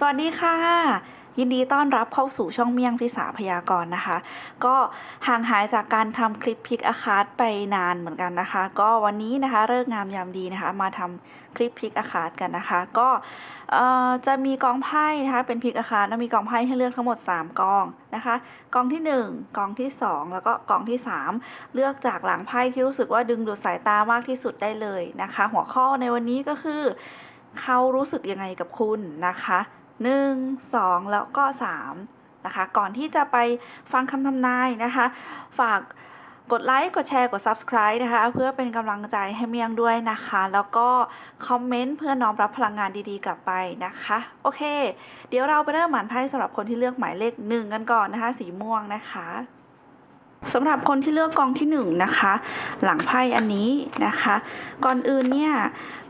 สวัสดีค่ะ ยินดีต้อนรับเข้าสู่ช่องเมี่ยงพิสาพยากรณ์นะคะ ก็ห่างหายจากการทำคลิปพิกอาคาร์ไปนานเหมือนกันนะคะ ก็วันนี้นะคะเลิกงามยามดีนะคะ มาทำคลิปพิกอาคาร์กันนะคะ ก็เอ่อจะมีกองไพ่นะคะเป็นพิกอาคาร์แล้วมีกองไพ่ให้เลือกทั้งหมด 3กองนะคะกองที่ 1กองที่ 2 แล้วก็กองที่ 3 เลือกจากหลังไพ่ที่รู้สึกว่าดึงดูดสายตามากที่สุดได้เลยนะคะ หัวข้อในวันนี้ก็คือ เขารู้สึกยังไงกับคุณนะคะ หนึ่งสองแล้วก็สามนะคะ ก่อนที่จะไปฟังคำทำนายนะคะ ฝากกดไลค์ กดแชร์ กด Subscribe นะคะ เพื่อเป็นกำลังใจให้เมียงด้วยนะคะ แล้วก็คอมเมนต์เพื่อน้อมรับพลังงานดีๆ กลับไปนะคะ โอเค เดี๋ยวเราไปเริ่มหมานไพ่สำหรับคนที่เลือกหมายเลขหนึ่งกันก่อนนะคะ สีม่วงนะคะ สำหรับคนที่เลือกกองที่หนึ่งนะคะ หลังไพ่อันนี้นะคะ ก่อนอื่นเนี่ย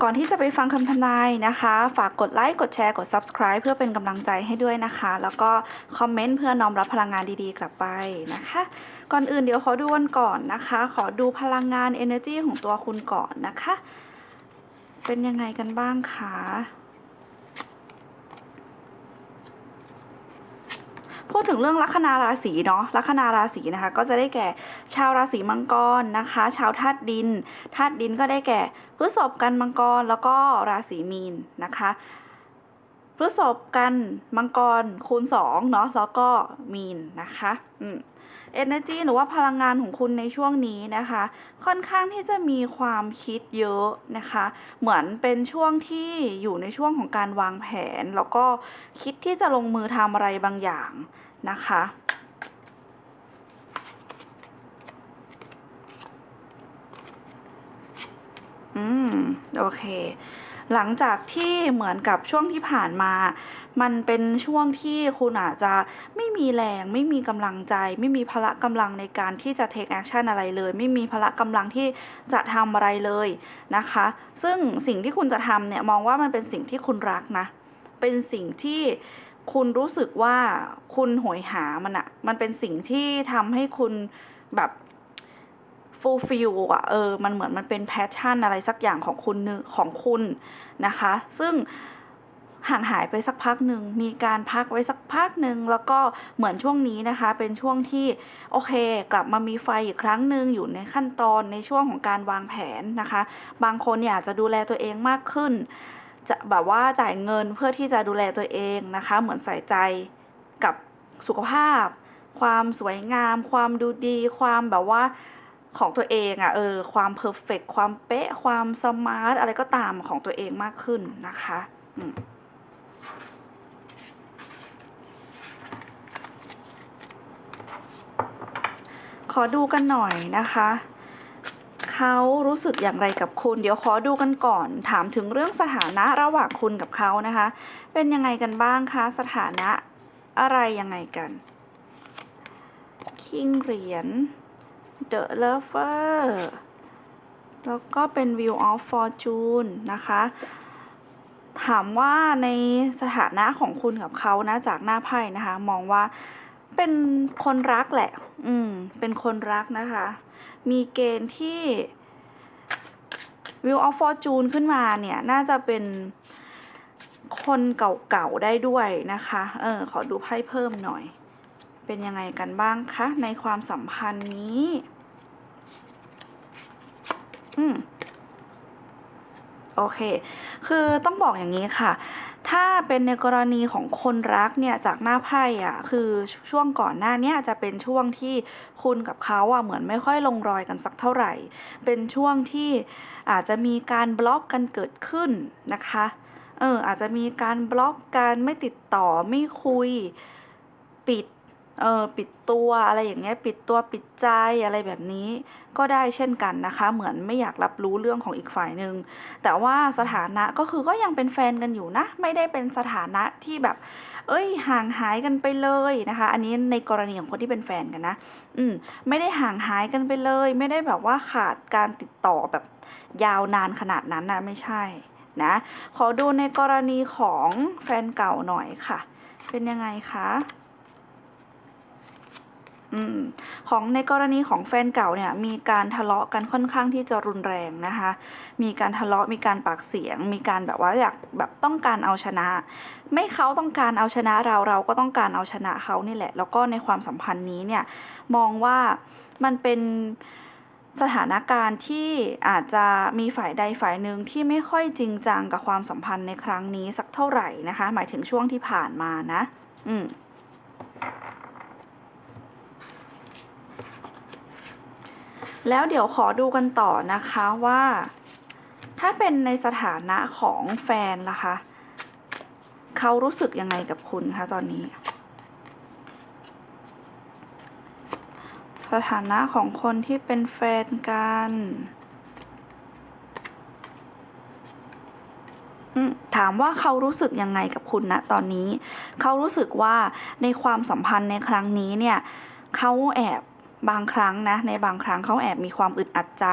ก่อนที่จะไปฟังคำทำนายนะคะ ฝากกดไลค์ กดแชร์ กด Subscribe เพื่อเป็นกำลังใจให้ด้วยนะคะ แล้วก็คอมเมนต์เพื่อน้อมรับพลังงานดีๆ กลับไปนะคะ ก่อนอื่นเดี๋ยวขอดูกันก่อนนะคะ ขอดูพลังงาน energy ของตัวคุณก่อนนะคะ เป็นยังไงกันบ้างคะ พูดถึงเรื่องลัคนาราศีเนาะลัคนาราศีนะคะ ก็จะได้แก่ชาวราศีมังกรนะคะ ชาวธาตุดินธาตุดินก็ได้แก่พฤษภกันมังกรแล้วก็ราศีมีนนะคะพฤษภกันมังกรคูณ2เนาะแล้วก็มีนนะคะ อืม energy หรือว่าพลังงานของคุณในช่วงนี้นะคะ ค่อนข้างที่จะมีความคิดเยอะนะคะ เหมือนเป็นช่วงที่อยู่ในช่วงของการวางแผน แล้วก็คิดที่จะลงมือทำอะไรบางอย่างนะคะอืม โอเค หลังจากที่เหมือนกับช่วงที่ผ่านมา มันเป็นช่วงที่คุณอาจจะไม่มีแรง ไม่มีกำลังใจ ไม่มีพละกำลังในการที่จะ take action อะไรเลย ไม่มีพละกำลังที่จะทำอะไรเลยนะคะ ซึ่งสิ่งที่คุณจะทำเนี่ยมองว่ามันเป็นสิ่งที่คุณรักนะ เป็นสิ่งที่คุณรู้สึกว่าคุณโหยหามันอะมันเป็นสิ่งที่ทำให้คุณแบบ fulfill อะเออมันเหมือนมันเป็น passion อะไรสักอย่างของคุณของคุณนะคะ ซึ่งห่างหายไปสักพักหนึ่งมีการพักไว้สักพักหนึ่งแล้วก็เหมือนช่วงนี้นะคะ เป็นช่วงที่โอเค กลับมามีไฟอีกครั้งหนึ่งอยู่ในขั้นตอนในช่วงของการวางแผนนะคะ บางคนเนี่ยอาจจะดูแลตัวเองมากขึ้น จะแบบว่าจ่ายเงินเพื่อที่จะดูแลตัวเองนะคะ เหมือนใส่ใจกับสุขภาพ ความสวยงาม ความดูดี ความแบบว่า ของตัวเองอะ่ะเออความเพอร์เฟกความเป๊ะ ความสมาร์ทอะไรก็ตามของตัวเองมากขึ้นนะคะอืมขอดูกันหน่อยนะคะเขารู้สึกอย่างไรกับคุณ เดี๋ยวขอดูกันก่อน ถามถึงเรื่องสถานะระหว่างคุณกับเขานะคะ เป็นยังไงกันบ้างคะ สถานะอะไรยังไงกัน คิงเหรียญ The Lover แล้วก็เป็น View of Fortune นะคะ ถามว่าในสถานะของคุณกับเขานะจากหน้าไพ่นะคะ มองว่าเป็นคนรักแหละ อืม เป็นคนรักนะคะ มีเกณฑ์ที่ View of Fortune ขึ้นมาเนี่ย น่าจะเป็นคนเก่าๆได้ด้วยนะคะ เออ ขอดูไพ่เพิ่มหน่อย เป็นยังไงกันบ้างคะในความสัมพันธ์นี้ อืมโอเค คือต้องบอกอย่างนี้ค่ะ ถ้าเป็นในกรณีของคนรักเนี่ยจากหน้าไพ่อะคือช่วงก่อนหน้าเนี้จะเป็นช่วงที่คุณกับเขาอะเหมือนไม่ค่อยลงรอยกันสักเท่าไหร่ เป็นช่วงที่อาจจะมีการบล็อกกันเกิดขึ้นนะคะ เอออาจจะมีการบล็อกกันไม่ติดต่อไม่คุยปิด เออปิดตัวอะไรอย่างเงี้ยปิดตัวปิดใจอะไรแบบนี้ก็ได้เช่นกันนะคะ เหมือนไม่อยากรับรู้เรื่องของอีกฝ่ายหนึ่งแต่ว่าสถานะก็คือก็ยังเป็นแฟนกันอยู่นะ ไม่ได้เป็นสถานะที่แบบ เอ้ย ห่างหายกันไปเลยนะคะ อันนี้ในกรณีของคนที่เป็นแฟนกันนะ อืมไม่ได้ห่างหายกันไปเลย ไม่ได้แบบว่าขาดการติดต่อแบบยาวนานขนาดนั้นนะไม่ใช่นะขอดูในกรณีของแฟนเก่าหน่อยค่ะ เป็นยังไงคะ อืมของในกรณีของแฟนเก่าเนี่ยมีการทะเลาะกันค่อนข้างที่จะรุนแรงนะคะ มีการทะเลาะมีการปากเสียง มีการแบบว่าอยากแบบต้องการเอาชนะ ไม่เขาต้องการเอาชนะเราเราก็ต้องการเอาชนะเขานี่แหละ แล้วก็ในความสัมพันธ์นี้เนี่ยมองว่ามันเป็นสถานการณ์ที่อาจจะมีฝ่ายใดฝ่ายหนึ่งที่ไม่ค่อยจริงจังกับความสัมพันธ์ในครั้งนี้สักเท่าไหร่นะคะ หมายถึงช่วงที่ผ่านมานะ อืม แล้วเดี๋ยวขอดูกันต่อนะคะว่า ถ้าเป็นในสถานะของแฟนล่ะคะเขารู้สึกยังไงกับคุณคะตอนนี้ สถานะของคนที่เป็นแฟนกันถามว่าเขารู้สึกยังไงกับคุณณตอนนี้ เขารู้สึกว่าในความสัมพันธ์ในครั้งนี้เนี่ย เขาแอบ บางครั้งนะในบางครั้งเขาแอบมีความอึดอัดใจ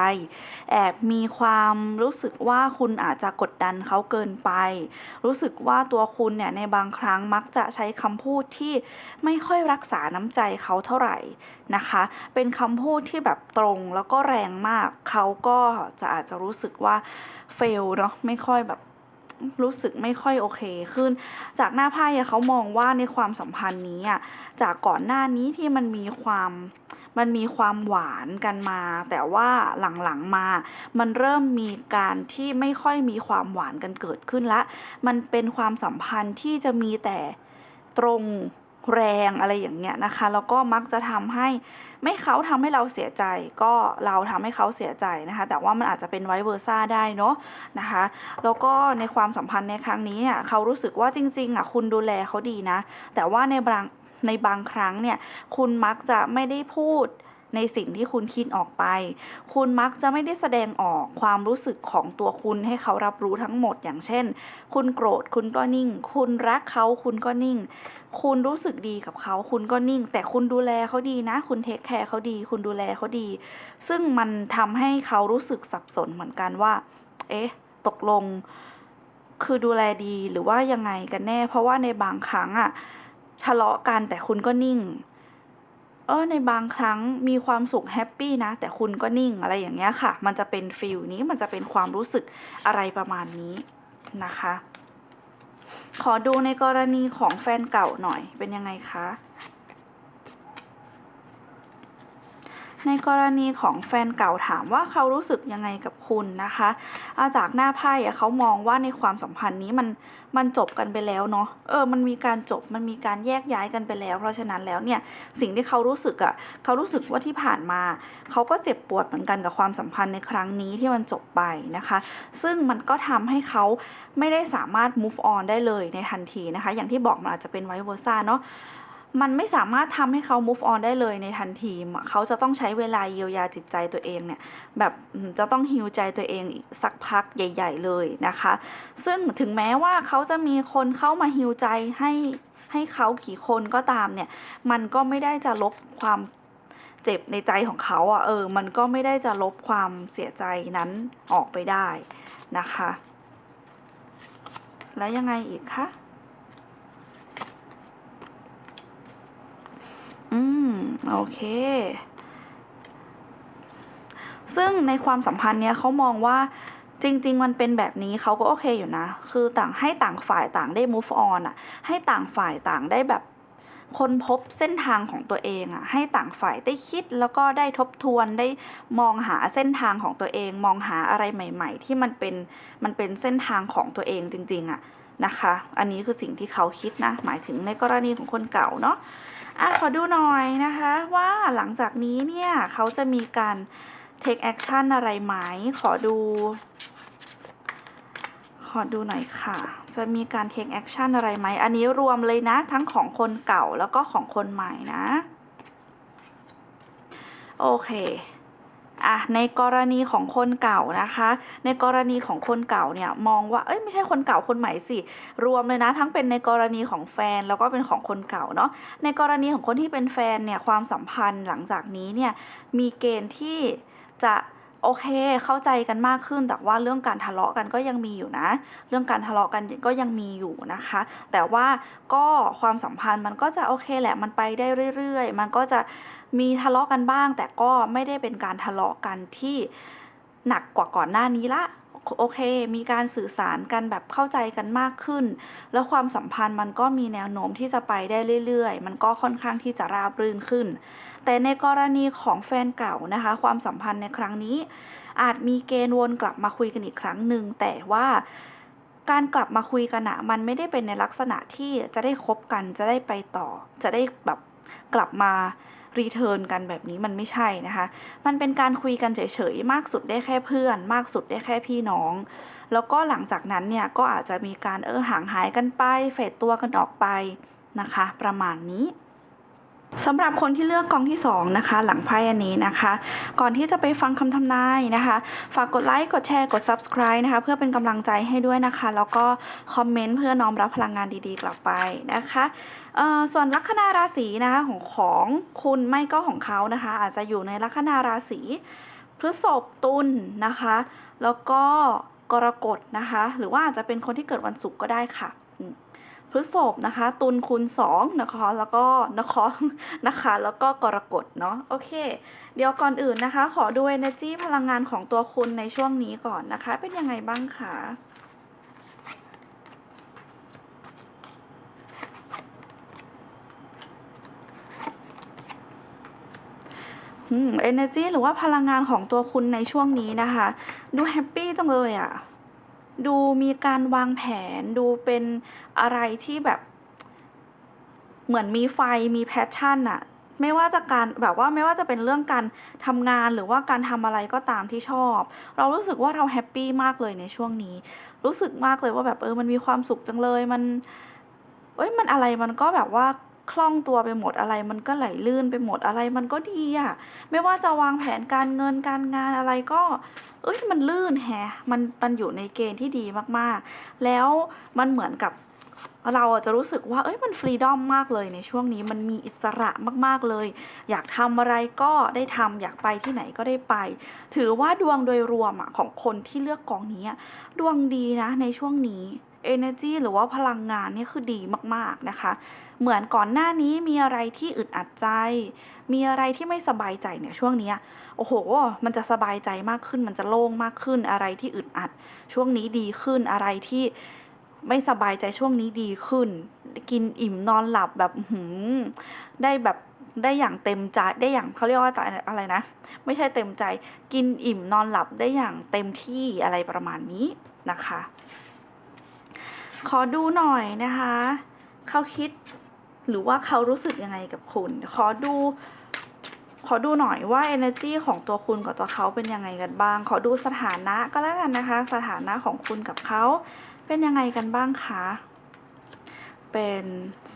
แอบมีความรู้สึกว่าคุณอาจจะกดดันเขาเกินไป รู้สึกว่าตัวคุณเนี่ยในบางครั้งมักจะใช้คำพูดที่ไม่ค่อยรักษาน้ำใจเขาเท่าไหร่นะคะ เป็นคำพูดที่แบบตรงแล้วก็แรงมาก เขาก็จะอาจจะรู้สึกว่าเฟลเนาะไม่ค่อยแบบ รู้สึกไม่ค่อยโอเคขึ้น จากหน้าไพ่เขามองว่าในความสัมพันธ์นี้อะจากก่อนหน้านี้ที่มันมีความมันมีความหวานกันมา แต่ว่าหลังๆมา มันเริ่มมีการที่ไม่ค่อยมีความหวานกันเกิดขึ้นละ มันเป็นความสัมพันธ์ที่จะมีแต่ตรง แรงอะไรอย่างเงี้ยนะคะแล้วก็มักจะทำให้ไม่เขาทำให้เราเสียใจ ก็เราทำให้เขาเสียใจนะคะ แต่ว่ามันอาจจะเป็นไวเวอร์ซ่าได้เนาะนะคะแล้วก็ในความสัมพันธ์ในครั้งนี้เนี่ยเขารู้สึกว่าจริงๆอะคุณดูแลเขาดีนะ แต่ว่าในบางในบางครั้งเนี่ยคุณมักจะไม่ได้พูด ในสิ่งที่คุณคิดออกไป คุณมักจะไม่ได้แสดงออกความรู้สึกของตัวคุณให้เขารับรู้ทั้งหมด อย่างเช่น คุณโกรธคุณก็นิ่ง คุณรักเขาคุณก็นิ่ง คุณรู้สึกดีกับเขาคุณก็นิ่ง แต่คุณดูแลเขาดีนะ คุณเทคแคร์เขาดี คุณดูแลเขาดี ซึ่งมันทำให้เขารู้สึกสับสนเหมือนกันว่า เอ๊ะ ตกลง คือดูแลดีหรือว่ายังไงกันแน่ เพราะว่าในบางครั้งอะทะเลาะกันแต่คุณก็นิ่ง เออในบางครั้งมีความสุขแฮปปี้นะ แต่คุณก็นิ่งอะไรอย่างเงี้ยค่ะ มันจะเป็นฟิลนี้มันจะเป็นความรู้สึกอะไรประมาณนี้นะคะ ขอดูในกรณีของแฟนเก่าหน่อยเป็นยังไงคะ ในกรณีของแฟนเก่าถามว่าเขารู้สึกยังไงกับคุณนะคะอาจากหน้าไพ่อะเขามองว่าในความสัมพันธ์นี้มันมันจบกันไปแล้วเนาะ เออ มันมีการจบ มันมีการแยกย้ายกันไปแล้ว เพราะฉะนั้นแล้วเนี่ย สิ่งที่เขารู้สึกอะเขารู้สึกว่าที่ผ่านมา เขาก็เจ็บปวดเหมือนกันกับความสัมพันธ์ในครั้งนี้ที่มันจบไปนะคะ ซึ่งมันก็ทำให้เขาไม่ได้สามารถ move on ได้เลยในทันทีนะคะ อย่างที่บอกมันอาจจะเป็นไวเวอร์ซ่าเนาะ มันไม่สามารถทำให้เขา move on ได้เลยในทันที เขาจะต้องใช้เวลาเยียวยาจิตใจตัวเองเนี่ย แบบจะต้องฮิวใจตัวเองอีกสักพักใหญ่ ๆ เลยนะคะ ซึ่งถึงแม้ว่าเขาจะมีคนเข้ามาฮิวใจให้ให้เขากี่คนก็ตามเนี่ย มันก็ไม่ได้จะลบความเจ็บในใจของเขาอะ เออ มันก็ไม่ได้จะลบความเสียใจนั้นออกไปได้นะคะ แล้วยังไงอีกคะ อืม โอเค ซึ่งในความสัมพันธ์เนี้ยเขามองว่าจริง ๆ มันเป็นแบบนี้เขาก็โอเคอยู่นะ คือต่างให้ต่างฝ่ายต่างได้ move on อะให้ต่างฝ่ายต่างได้แบบคนพบเส้นทางของตัวเองอะให้ต่างฝ่ายได้คิดแล้วก็ได้ทบทวนได้มองหาเส้นทางของตัวเอง มองหาอะไรใหม่ ๆ ที่มันเป็นมันเป็นเส้นทางของตัวเองจริง ๆอะนะคะ อันนี้คือสิ่งที่เขาคิดนะ หมายถึงในกรณีของคนเก่าเนาะ อะขอดูหน่อยนะคะว่าหลังจากนี้เนี่ยเขาจะมีการ take action อะไรไหม ขอดู ขอดูหน่อยค่ะ จะมีการ take action อะไรไหม อันนี้รวมเลยนะ ทั้งของคนเก่าแล้วก็ของคนใหม่นะ โอเค อะในกรณีของคนเก่านะคะ ในกรณีของคนเก่าเนี่ยมองว่าเอ้ยไม่ใช่คนเก่าคนใหม่สิรวมเลยนะ ทั้งเป็นในกรณีของแฟนแล้วก็เป็นของคนเก่าเนาะในกรณีของคนที่เป็นแฟนเนี่ยความสัมพันธ์หลังจากนี้เนี่ยมีเกณฑ์ที่จะโอเค เข้าใจกันมากขึ้น แต่ว่าเรื่องการทะเลาะกันก็ยังมีอยู่นะ เรื่องการทะเลาะกันก็ยังมีอยู่นะคะ แต่ว่าก็ความสัมพันธ์มันก็จะโอเคแหละ มันไปได้เรื่อยๆ มันก็จะ มีทะเลาะกันบ้าง แต่ก็ไม่ได้เป็นการทะเลาะกันที่หนักกว่าก่อนหน้านี้ละโอเค มีการสื่อสารกันแบบเข้าใจกันมากขึ้น แล้วความสัมพันธ์มันก็มีแนวโน้มที่จะไปได้เรื่อยๆ มันก็ค่อนข้างที่จะราบรื่นขึ้น แต่ในกรณีของแฟนเก่านะคะ ความสัมพันธ์ในครั้งนี้ อาจมีเกณฑ์วนกลับมาคุยกันอีกครั้งหนึ่ง แต่ว่าการกลับมาคุยกันอะมันไม่ได้เป็นในลักษณะที่จะได้คบกัน จะได้ไปต่อ จะได้แบบกลับมา รีเทิร์นกันแบบนี้มันไม่ใช่นะคะ มันเป็นการคุยกันเฉยๆ มากสุดได้แค่เพื่อน มากสุดได้แค่พี่น้อง แล้วก็หลังจากนั้นเนี่ยก็อาจจะมีการเออห่างหายกันไป เฟดตัวกันออกไปนะคะ ประมาณนี้ สำหรับคนที่เลือกกองที่ 2 นะคะ หลังไพ่อันนี้นะคะ ก่อนที่จะไปฟังคำทำนายนะคะ ฝากกดไลค์กดแชร์กด subscribe นะคะ เพื่อเป็นกำลังใจให้ด้วยนะคะ แล้วก็คอมเมนต์เพื่อน้อมรับพลังงานดีๆ กลับไปนะคะส่วนลัคนาราศีนะคะของของคุณไม่ก็ของเขานะคะ อาจจะอยู่ในลัคนาราศีพฤษภตุลนะคะ แล้วก็กรกฎนะคะ หรือว่าอาจจะเป็นคนที่เกิดวันศุกร์ก็ได้ค่ะ ฤษภนะคะ ตุลคูณสองนะคะ แล้วก็นะคะนะคะ แล้วก็กรกฎเนาะโอเค เดี๋ยวก่อนอื่นนะคะ ขอดู energy พลังงานของตัวคุณในช่วงนี้ก่อนนะคะ เป็นยังไงบ้างคะเอืม energy หรือว่าพลังงานของตัวคุณในช่วงนี้นะคะ ดูแฮปปี้จังเลยอะ่ะ ดูมีการวางแผนดูเป็นอะไรที่แบบ เหมือนมีไฟมีแพชชั่นอะไม่ว่าจะการแบบว่าไม่ว่าจะเป็นเรื่องการทำงานหรือว่าการทำอะไรก็ตามที่ชอบ เรารู้สึกว่าเราแฮปปี้มากเลยในช่วงนี้ รู้สึกมากเลยว่าแบบเออมันมีความสุขจังเลยมันเอ้ยมันอะไรมันก็แบบว่าคล่องตัวไปหมดอะไร มันก็ไหลลื่นไปหมดอะไรมันก็ดีอะไม่ว่าจะวางแผนการเงินการงานอะไรก็ เอ้ยมันลื่นแฮะมันมันอยู่ในเกณฑ์ที่ดีมากๆ แล้วมันเหมือนกับเราจะรู้สึกว่าเอ้ยมันฟรีดอมมากเลยในช่วงนี้มันมีอิสระมากๆเลย อยากทำอะไรก็ได้ทำอยากไปที่ไหนก็ได้ไป ถือว่าดวงโดยรวมของคนที่เลือกกองนี้ดวงดีนะในช่วงนี้ energy หรือว่าพลังงานนี่คือดีมากๆนะคะ เหมือนก่อนหน้านี้มีอะไรที่อึดอัดใจ มีอะไรที่ไม่สบายใจเนี่ยช่วงนี้โอ้โห มันจะสบายใจมากขึ้น มันจะโล่งมากขึ้นอะไรที่อึดอัด ช่วงนี้ดีขึ้นอะไรที่ไม่สบายใจช่วงนี้ดีขึ้น กินอิ่มนอนหลับแบบหืมได้แบบได้อย่างเต็มใจได้อย่างเขาเรียกว่าอะไรนะ ไม่ใช่เต็มใจ กินอิ่มนอนหลับได้อย่างเต็มที่อะไรประมาณนี้นะคะ ขอดูหน่อยนะคะ เขาคิดหรือว่าเขารู้สึกยังไงกับคุณ ขอดู ขอดูหน่อยว่า energy ของตัวคุณกับตัวเขาเป็นยังไงกันบ้าง ขอดูสถานะก็แล้วกันนะคะ สถานะของคุณกับเขาเป็นยังไงกันบ้างคะ เป็น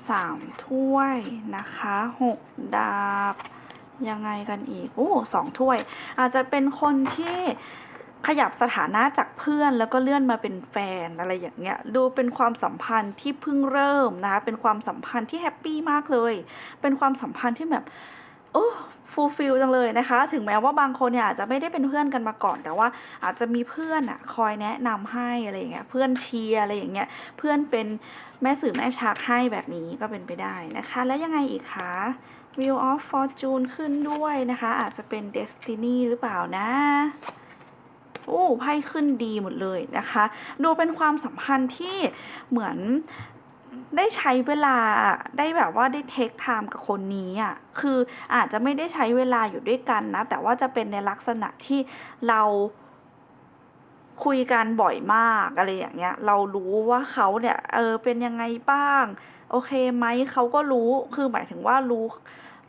สามถ้วยนะคะหกดาบยังไงกันอีก โอ้สองถ้วย อาจจะเป็นคนที่ ขยับสถานะจากเพื่อนแล้วก็เลื่อนมาเป็นแฟนอะไรอย่างเงี้ยดูเป็นความสัมพันธ์ที่เพิ่งเริ่มนะคะเป็นความสัมพันธ์ที่แฮปปี้มากเลย เป็นความสัมพันธ์ที่แบบโอ้ฟูลฟิลจังเลยนะคะ ถึงแม้ว่าบางคนเนี่ยอาจจะไม่ได้เป็นเพื่อนกันมาก่อน แต่ว่าอาจจะมีเพื่อนอะคอยแนะนำให้อะไรอย่างเงี้ยเพื่อนเชียร์อะไรอย่างเงี้ยเพื่อนเป็นแม่สื่อแม่ชักให้แบบนี้ก็เป็นไปได้นะคะ แล้วยังไงอีกคะ Wheel of Fortune ขึ้นด้วยนะคะ อาจจะเป็น Destiny หรือเปล่านะ โอ้ไพ่ขึ้นดีหมดเลยนะคะ ดูเป็นความสัมพันธ์ที่เหมือนได้ใช้เวลาได้แบบว่าได้เทคไทม์กับคนนี้อะคืออาจจะไม่ได้ใช้เวลาอยู่ด้วยกันนะ แต่ว่าจะเป็นในลักษณะที่เราคุยกันบ่อยมากอะไรอย่างเงี้ย เรารู้ว่าเขาเนี่ยเออเป็นยังไงบ้าง โอเคไหมเขาก็รู้คือหมายถึงว่ารู้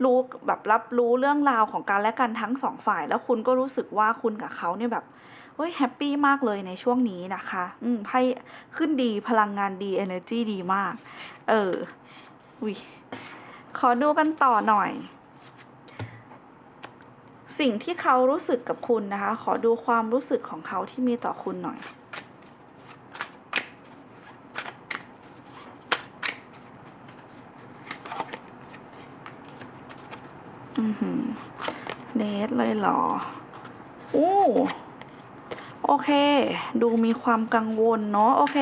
รู้แบบรับรู้เรื่องราวของกันและกันทั้งสองฝ่าย แล้วคุณก็รู้สึกว่าคุณกับเขาเนี่ยแบบ เฮ้ยแฮปปี้มากเลยในช่วงนี้นะคะ อืมไพ่ขึ้นดีพลังงานดี energy ดีมาก เออวิขอดูกันต่อหน่อย สิ่งที่เขารู้สึกกับคุณนะคะ ขอดูความรู้สึกของเขาที่มีต่อคุณหน่อยอือหือเดทเลยเหรอ อู้ โอเค ดูมีความกังวลเนาะโอเค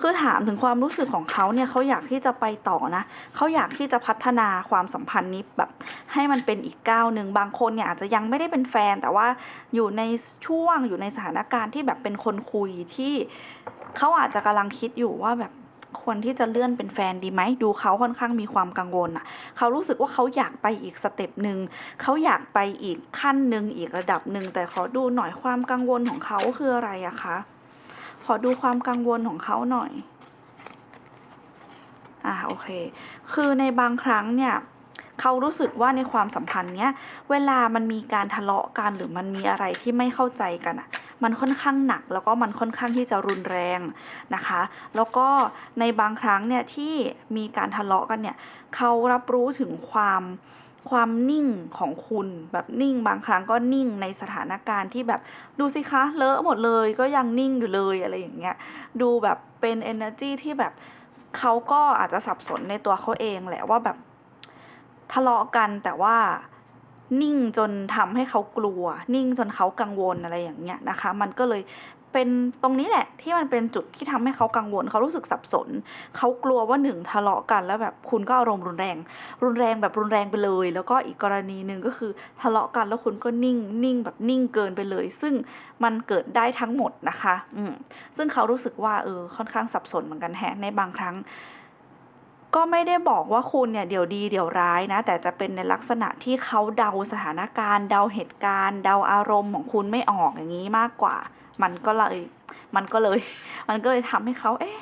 คือถามถึงความรู้สึกของเขาเนี่ยเขาอยากที่จะไปต่อนะเขาอยากที่จะพัฒนาความสัมพันธ์นี้แบบให้มันเป็นอีกก้าวหนึ่งบางคนเนี่ยอาจจะยังไม่ได้เป็นแฟน แต่ว่าอยู่ในช่วงอยู่ในสถานการณ์ที่แบบเป็นคนคุยที่เขาอาจจะกำลังคิดอยู่ว่าแบบ ควรที่จะเลื่อนเป็นแฟนดีไหมดูเขาค่อนข้างมีความกังวลอะเขารู้สึกว่าเขาอยากไปอีกสเต็ปหนึ่งเขาอยากไปอีกขั้นหนึ่งอีกระดับหนึ่งแต่ขอดูหน่อยความกังวลของเขาคืออะไรอะคะขอดูความกังวลของเขาหน่อยอ่าโอเค คือในบางครั้งเนี่ยเขารู้สึกว่าในความสัมพันธ์เนี้ยเวลามันมีการทะเลาะกันหรือมันมีอะไรที่ไม่เข้าใจกันอะ มันค่อนข้างหนัก แล้วก็มันค่อนข้างที่จะรุนแรงนะคะ แล้วก็ในบางครั้งเนี่ยที่มีการทะเลาะกันเนี่ยเขารับรู้ถึงความความนิ่งของคุณแบบนิ่งบางครั้งก็นิ่งในสถานการณ์ที่แบบดูสิคะเลอะหมดเลยก็ยังนิ่งอยู่เลยอะไรอย่างเงี้ยดูแบบเป็น energy ที่แบบเขาก็อาจจะสับสนในตัวเขาเองแหละว่าแบบทะเลาะกันแต่ว่า นิ่งจนทำให้เขากลัว นิ่งจนเขากังวลอะไรอย่างเงี้ยนะคะ มันก็เลยเป็นตรงนี้แหละที่มันเป็นจุดที่ทำให้เขากังวลเขารู้สึกสับสน เขากลัวว่าหนึ่งทะเลาะกันแล้วแบบคุณก็อารมณ์รุนแรง รุนแรงแบบรุนแรงไปเลย แล้วก็อีกกรณีหนึ่งก็คือทะเลาะกันแล้วคุณก็นิ่งนิ่งแบบนิ่งเกินไปเลย ซึ่งมันเกิดได้ทั้งหมดนะคะ อืมซึ่งเขารู้สึกว่าเออค่อนข้างสับสนเหมือนกันแฮะในบางครั้ง ก็ไม่ได้บอกว่าคุณเนี่ยเดี๋ยวดีเดี๋ยวร้ายนะ แต่จะเป็นในลักษณะที่เขาเดาสถานการณ์ เดาเหตุการณ์ เดาอารมณ์ของคุณไม่ออกอย่างนี้มากกว่า มันก็เลยมันก็เลย มันก็เลยทำให้เขาเอ๊ะ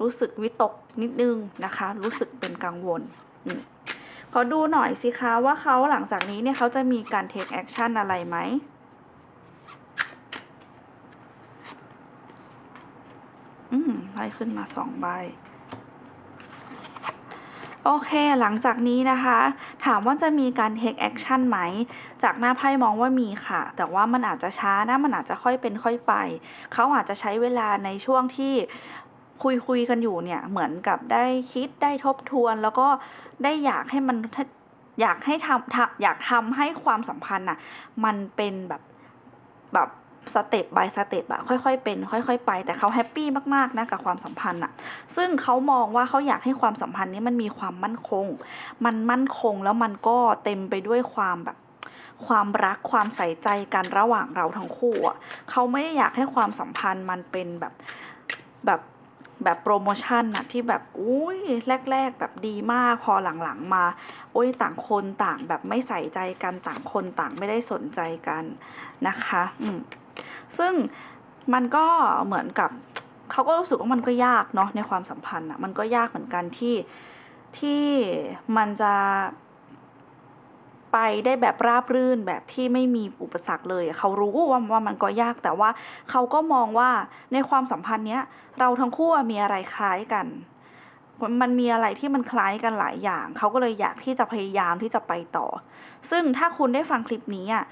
รู้สึกวิตกนิดนึงนะคะ รู้สึกเป็นกังวลอขอดูหน่อยสิคะว่าเขาหลังจากนี้เนี่ยเขาจะมีการ take action อะไรไหมอืมไพ่ขึ้นมาสองใบ โอเค หลังจากนี้นะคะ ถามว่าจะมีการ take action ไหม จากหน้าไพ่มองว่ามีค่ะ แต่ว่ามันอาจจะช้านะ มันอาจจะค่อยเป็นค่อยไป เขาอาจจะใช้เวลาในช่วงที่คุยคุยกันอยู่เนี่ย เหมือนกับได้คิดได้ทบทวน แล้วก็ได้อยากให้มันอยากให้ทำทำอยากทำให้ความสัมพันธ์น่ะ มันเป็นแบบแบบ สเต็ป by สเต็ปอะค่อยๆเป็น ค่อย ๆ ไป แต่เขาแฮปปี้มากๆนะกับความสัมพันธ์อะซึ่งเขามองว่าเขาอยากให้ความสัมพันธ์นี้มันมีความมั่นคง มันมั่นคงแล้วมันก็เต็มไปด้วยความแบบความรักความใส่ใจกันระหว่างเราทั้งคู่อะเขาไม่ได้อยากให้ความสัมพันธ์มันเป็นแบบแบบแบบโปรโมชั่นนะที่แบบอุ้ยแรก ๆ แบบดีมากพอหลังๆมาโอ้ยต่างคนต่างแบบไม่ใส่ใจกันต่างคนต่างไม่ได้สนใจกันนะคะ อืม ซึ่งมันก็เหมือนกับเขาก็รู้สึกว่ามันก็ยากเนาะในความสัมพันธ์อะมันก็ยากเหมือนกันที่ที่มันจะไปได้แบบราบรื่นแบบที่ไม่มีอุปสรรคเลยเขารู้ว่าว่ามันก็ยากแต่ว่าเขาก็มองว่าในความสัมพันธ์เนี้ยเราทั้งคู่มีอะไรคล้ายกัน มันมีอะไรที่มันคล้ายกันหลายอย่าง เขาก็เลยอยากที่จะพยายามที่จะไปต่อ ซึ่งถ้าคุณได้ฟังคลิปนี้อะ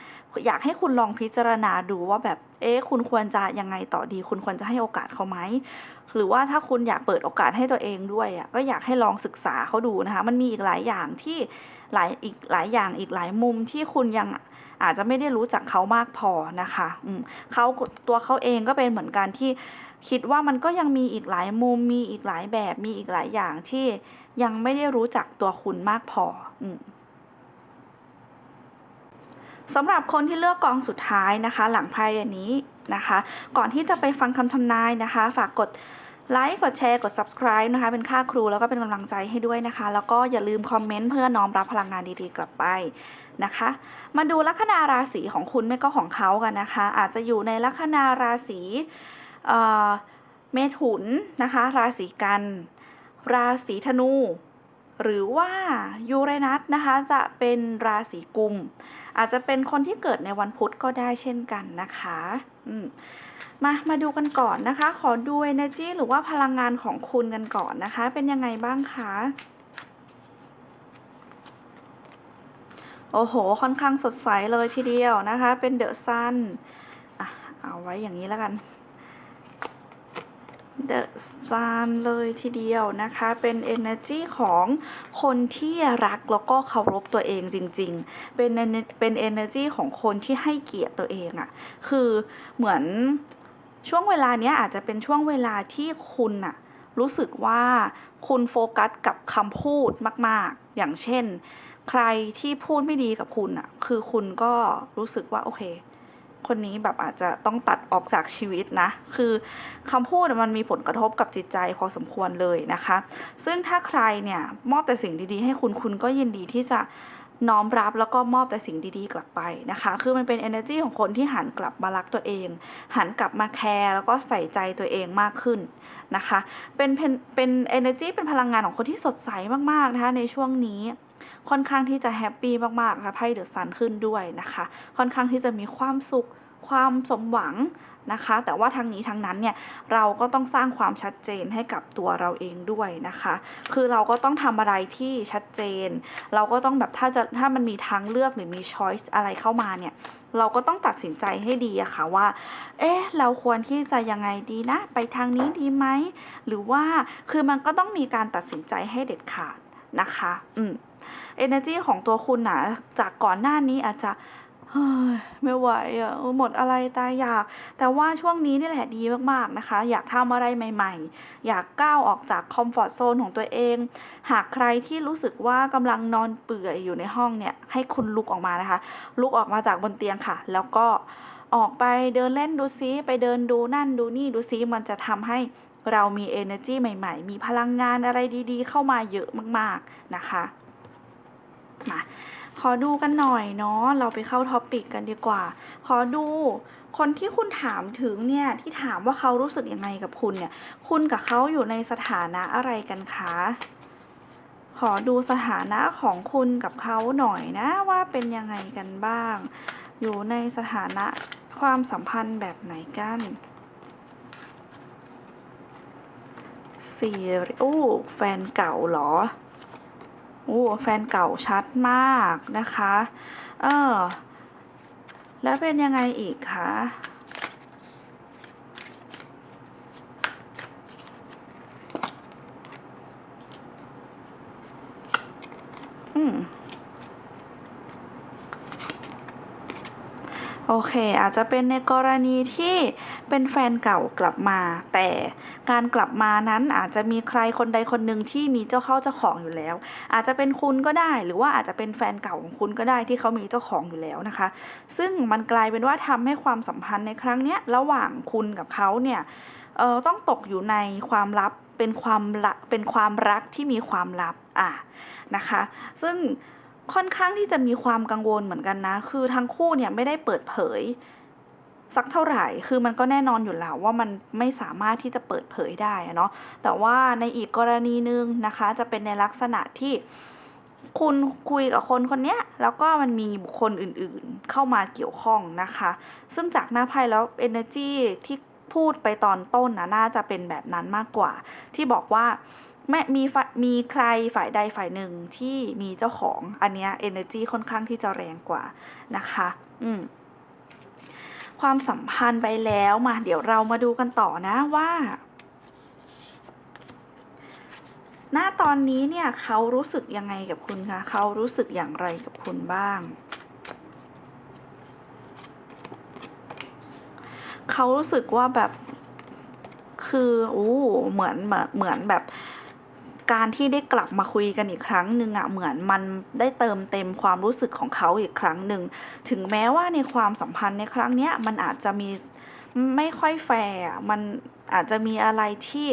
อยากให้คุณลองพิจารณาดูว่าแบบ เอ๊ะ คุณควรจะยังไงต่อดี คุณควรจะให้โอกาสเขาไหม หรือว่าถ้าคุณอยากเปิดโอกาสให้ตัวเองด้วยอะ ก็อยากให้ลองศึกษาเขาดูนะคะ มันมีอีกหลายอย่างที่หลายอีกหลายอย่างอีกหลายมุมที่คุณยังอาจจะไม่ได้รู้จักเขามากพอนะคะ อืมเขาตัวเขาเองก็เป็นเหมือนกันที่ คิดว่ามันก็ยังมีอีกหลายมุมมีอีกหลายแบบมีอีกหลายอย่างที่ยังไม่ได้รู้จักตัวคุณมากพออืมสำหรับคนที่เลือกกองสุดท้ายนะคะ หลังไพ่อันนี้นะคะ ก่อนที่จะไปฟังคำทำนายนะคะ ฝากกดไลค์กดแชร์กด subscribe นะคะ เป็นค่าครูแล้วก็เป็นกำลังใจให้ด้วยนะคะ แล้วก็อย่าลืมคอมเมนต์เพื่อน้อมรับพลังงานดีๆกลับไปนะคะ มาดูลัคนาราศีของคุณไม่ก็ของเขากันนะคะ อาจจะอยู่ในลัคนาราศี เมถุนนะคะ ราศีกัน ราศีธนู หรือว่ายูเรนัสนะคะ จะเป็นราศีกุม อาจจะเป็นคนที่เกิดในวันพุธก็ได้เช่นกันนะคะมา มาดูกันก่อนนะคะ ขอดู energy หรือว่าพลังงานของคุณกันก่อนนะคะ เป็นยังไงบ้างคะโอ้โห ค่อนข้างสดใสเลยทีเดียวนะคะ เป็นเดอะซันเอาไว้อย่างนี้แล้วกัน The Sun เลยทีเดียวนะคะ เป็น energy ของคนที่รักแล้วก็เคารพตัวเองจริงๆ เป็นเป็น energy ของคนที่ให้เกียรติตัวเองอะคือเหมือนช่วงเวลาเนี้ยอาจจะเป็นช่วงเวลาที่คุณอะรู้สึกว่าคุณโฟกัสกับคำพูดมาก ๆ อย่างเช่น ใครที่พูดไม่ดีกับคุณอะ คือคุณก็รู้สึกว่าโอเค คนนี้แบบอาจจะต้องตัดออกจากชีวิตนะ คือคำพูดมันมีผลกระทบกับจิตใจพอสมควรเลยนะคะ ซึ่งถ้าใครเนี่ยมอบแต่สิ่งดีๆ ให้คุณคุณก็ยินดีที่จะน้อมรับแล้วก็มอบแต่สิ่งดีๆ กลับไปนะคะ คือมันเป็น energy ของคนที่หันกลับมารักตัวเอง หันกลับมาแคร์แล้วก็ใส่ใจตัวเองมากขึ้นนะคะ เป็นเป็นเป็น energy เป็นพลังงานของคนที่สดใสมากๆนะคะในช่วงนี้ ค่อนข้างที่จะแฮปปี้มากๆนะคะไพ่เดอะซันขึ้นด้วยนะคะ ค่อนข้างที่จะมีความสุขความสมหวังนะคะ แต่ว่าทั้งนี้ทั้งนั้นเนี่ยเราก็ต้องสร้างความชัดเจนให้กับตัวเราเองด้วยนะคะ คือเราก็ต้องทำอะไรที่ชัดเจน เราก็ต้องแบบถ้าจะถ้ามันมีทางเลือกหรือมีช้อยส์อะไรเข้ามาเนี่ยเราก็ต้องตัดสินใจให้ดีอะค่ะว่า เอ๊ะ เราควรที่จะยังไงดีนะ ไปทางนี้ดีไหม หรือว่า คือมันก็ต้องมีการตัดสินใจให้เด็ดขาดนะคะ อืม energy ของตัวคุณนะจากก่อนหน้านี้อาจจะไม่ไหวอะหมดอะไรตายอยาก แต่ว่าช่วงนี้นี่แหละดีมากๆนะคะ อยากทำอะไรใหม่ๆ อยากก้าวออกจากคอมฟอร์ z โซนของตัวเอง หากใครที่รู้สึกว่ากำลังนอนเปื่อยอยู่ในห้องเนี่ย ให้คุณลุกออกมานะคะ ลุกออกมาจากบนเตียงค่ะ แล้วก็ออกไปเดินเล่นดูซิไปเดินดูนั่นดูนี่ดูซิมันจะทำให้เรามี energy ใหม่ ๆ มีพลังงานอะไรดีๆ เข้ามาเยอะมากๆนะคะ มาขอดูกันหน่อยเนาะเราไปเข้าท็อปิกกันดีกว่า ขอดูคนที่คุณถามถึงเนี่ยที่ถามว่าเขารู้สึกยังไงกับคุณเนี่ย คุณกับเขาอยู่ในสถานะอะไรกันคะขอดูสถานะของคุณกับเขาหน่อยนะว่าเป็นยังไงกันบ้าง อยู่ในสถานะความสัมพันธ์แบบไหนกันสี่โอ้แฟนเก่าเหรอ โอ้แฟนเก่าชัดมากนะคะ เออ แล้วเป็นยังไงอีกคะอืม โอเค อาจจะเป็นในกรณีที่เป็นแฟนเก่ากลับมา แต่การกลับมานั้นอาจจะมีใครคนใดคนหนึ่งที่มีเจ้าเข้าเจ้าของอยู่แล้ว อาจจะเป็นคุณก็ได้ หรือว่าอาจจะเป็นแฟนเก่าของคุณก็ได้ที่เขามีเจ้าของอยู่แล้วนะคะ ซึ่งมันกลายเป็นว่าทำให้ความสัมพันธ์ในครั้งนี้ระหว่างคุณกับเขาเนี่ยเออต้องตกอยู่ในความลับเป็นความละเป็นความรักที่มีความลับอะนะคะ ซึ่ง ค่อนข้างที่จะมีความกังวลเหมือนกันนะ คือทั้งคู่เนี่ยไม่ได้เปิดเผย สักเท่าไหร่ คือมันก็แน่นอนอยู่แล้วว่ามันไม่สามารถที่จะเปิดเผยได้เนาะ แต่ว่าในอีกกรณีหนึ่งนะคะ จะเป็นในลักษณะที่คุณคุยกับคนคนเนี้ยแล้วก็มันมีบุคคลอื่นๆ เข้ามาเกี่ยวข้องนะคะ ซึ่งจากหน้าไพ่แล้ว energy ที่พูดไปตอนต้นนะน่าจะเป็นแบบนั้นมากกว่า ที่บอกว่า แม่มีฝ่ายมีใครฝ่ายใดฝ่ายหนึ่งที่มีเจ้าของอันเนี้ย energy ค่อนข้างที่จะแรงกว่านะคะ อืมความสัมพันธ์ไปแล้วมา เดี๋ยวเรามาดูกันต่อนะว่าหน้าตอนนี้เนี่ยเขารู้สึกยังไงกับคุณคะเขารู้สึกอย่างไรกับคุณบ้าง เขารู้สึกว่าแบบคืออู้เหมือนเหมือนแบบ การที่ได้กลับมาคุยกันอีกครั้งหนึ่งอะเหมือนมันได้เติมเต็มความรู้สึกของเขาอีกครั้งหนึ่ง ถึงแม้ว่าในความสัมพันธ์ในครั้งเนี้ยมันอาจจะมีไม่ค่อยแฟร์มันอาจจะมีอะไรที่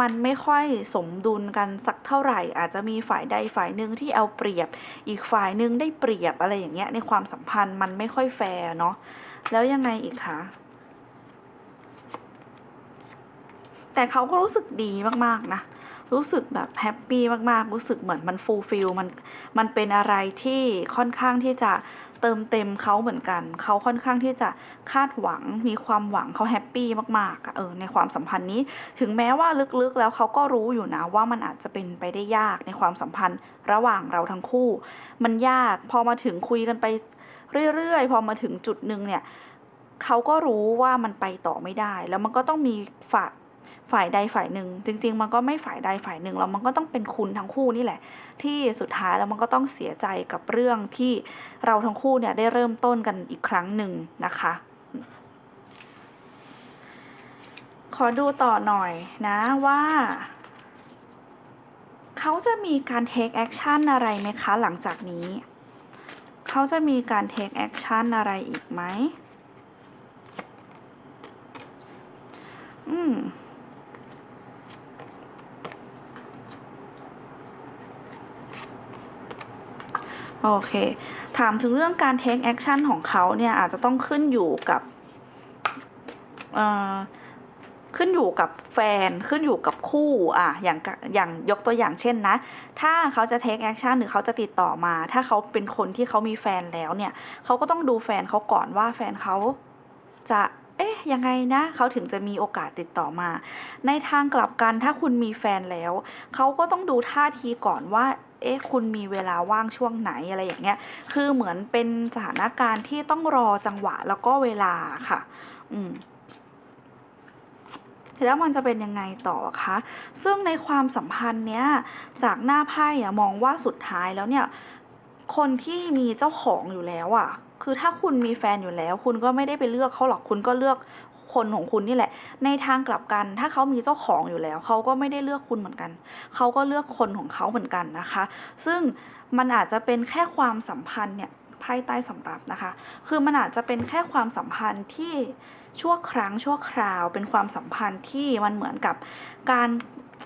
มันไม่ค่อยสมดุลกันสักเท่าไหร่ อาจจะมีฝ่ายใดฝ่ายหนึ่งที่เอาเปรียบ อีกฝ่ายหนึ่งได้เปรียบอะไรอย่างเงี้ยในความสัมพันธ์มันไม่ค่อยแฟร์เนาะแล้วยังไงอีกคะแต่เขาก็รู้สึกดีมากๆนะ รู้สึกแบบแฮปปี้มากๆ รู้สึกเหมือนมันฟูลฟิลมันมันเป็นอะไรที่ค่อนข้างที่จะเติมเต็มเขาเหมือนกัน เขาค่อนข้างที่จะคาดหวังมีความหวังเขาแฮปปี้มากๆเออในความสัมพันธ์นี้ ถึงแม้ว่าลึกๆแล้วเขาก็รู้อยู่นะว่ามันอาจจะเป็นไปได้ยากในความสัมพันธ์ระหว่างเราทั้งคู่ มันยากพอมาถึงคุยกันไปเรื่อยๆ พอมาถึงจุดหนึ่งเนี่ยเขาก็รู้ว่ามันไปต่อไม่ได้ แล้วมันก็ต้องมีฝ่า ฝ่ายใดฝ่ายหนึ่ง จริง ๆ มันก็ไม่ฝ่ายใดฝ่ายหนึ่งแล้วมันก็ต้องเป็นคุณทั้งคู่นี่แหละ ที่สุดท้ายแล้วมันก็ต้องเสียใจกับเรื่องที่เราทั้งคู่เนี่ยได้เริ่มต้นกันอีกครั้งหนึ่งนะคะ ขอดูต่อหน่อยนะว่าเขาจะมีการ take action อะไรไหมคะ หลังจากนี้ เขาจะมีการ take action อะไรอีกไหม อืม โอเค ถามถึงเรื่องการ take action ของเขาเนี่ยอาจจะต้องขึ้นอยู่กับเอ่อขึ้นอยู่กับแฟนขึ้นอยู่กับคู่อะอย่างอย่างยกตัวอย่างเช่นนะ ถ้าเขาจะ take action หรือเขาจะติดต่อมา ถ้าเขาเป็นคนที่เขามีแฟนแล้วเนี่ยเขาก็ต้องดูแฟนเขาก่อนว่าแฟนเขาจะเอ๊ะยังไงนะเขาถึงจะมีโอกาสติดต่อมา ในทางกลับกันถ้าคุณมีแฟนแล้ว เขาก็ต้องดูท่าทีก่อนว่า เอ๊ะคุณมีเวลาว่างช่วงไหนอะไรอย่างเงี้ยคือเหมือนเป็นสถานการณ์ที่ต้องรอจังหวะแล้วก็เวลาค่ะ อืมแล้วมันจะเป็นยังไงต่อคะ ซึ่งในความสัมพันธ์เนี้ยจากหน้าไพ่อะมองว่าสุดท้ายแล้วเนี่ยคนที่มีเจ้าของอยู่แล้วอะคือถ้าคุณมีแฟนอยู่แล้ว คุณก็ไม่ได้ไปเลือกเขาหรอกคุณก็เลือก คนของคุณนี่แหละ ในทางกลับกัน ถ้าเขามีเจ้าของอยู่แล้ว เขาก็ไม่ได้เลือกคุณเหมือนกัน เขาก็เลือกคนของเขาเหมือนกันนะคะ ซึ่งมันอาจจะเป็นแค่ความสัมพันธ์เนี่ยภายใต้สำรับนะคะ คือมันอาจจะเป็นแค่ความสัมพันธ์ที่ชั่วครั้งชั่วคราว เป็นความสัมพันธ์ที่มันเหมือนกับการ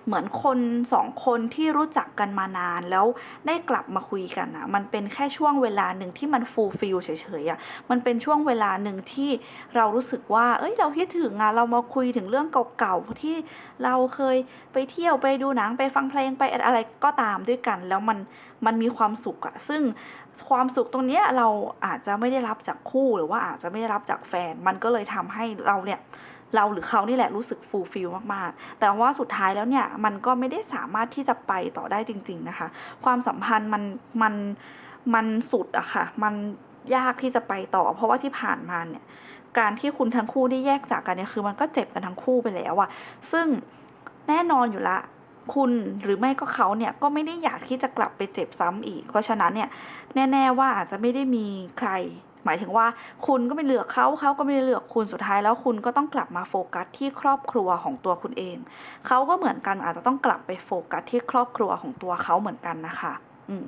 เหมือนคนสองคนที่รู้จักกันมานานแล้วได้กลับมาคุยกันอะมันเป็นแค่ช่วงเวลาหนึ่งที่มันฟูลฟิลเฉยๆอะมันเป็นช่วงเวลาหนึ่งที่เรารู้สึกว่า เอ้ยเราคิดถึงอะเรามาคุยถึงเรื่องเก่าๆที่เราเคยไปเที่ยวไปดูหนังไปฟังเพลงไปอะไรก็ตามด้วยกัน แล้วมันมันมีความสุขอะซึ่งความสุขตรงนี้เราอาจจะไม่ได้รับจากคู่หรือว่าอาจจะไม่ได้รับจากแฟน มันก็เลยทำให้เราเนี่ย เราหรือเขานี่แหละรู้สึกฟูลฟิลมากๆ แต่ว่าสุดท้ายแล้วเนี่ยมันก็ไม่ได้สามารถที่จะไปต่อได้จริง ๆนะคะ ความสัมพันธ์มันมันมันสุดอะค่ะ มันยากที่จะไปต่อ เพราะว่าที่ผ่านมาเนี่ยการที่คุณทั้งคู่ได้แยกจากกันเนี่ยคือมันก็เจ็บกันทั้งคู่ไปแล้วอะซึ่งแน่นอนอยู่ละคุณหรือไม่ก็เขาเนี่ยก็ไม่ได้อยากที่จะกลับไปเจ็บซ้ำอีก เพราะฉะนั้นเนี่ยแน่ ๆว่าอาจจะไม่ได้มีใคร หมายถึงว่าคุณก็ไม่เลือกเขาเขาก็ไม่ได้เลือกคุณสุดท้ายแล้วคุณก็ต้องกลับมาโฟกัสที่ครอบครัวของตัวคุณเองเขาก็เหมือนกันอาจจะต้องกลับไปโฟกัสที่ครอบครัวของตัวเขาเหมือนกันนะคะ อืม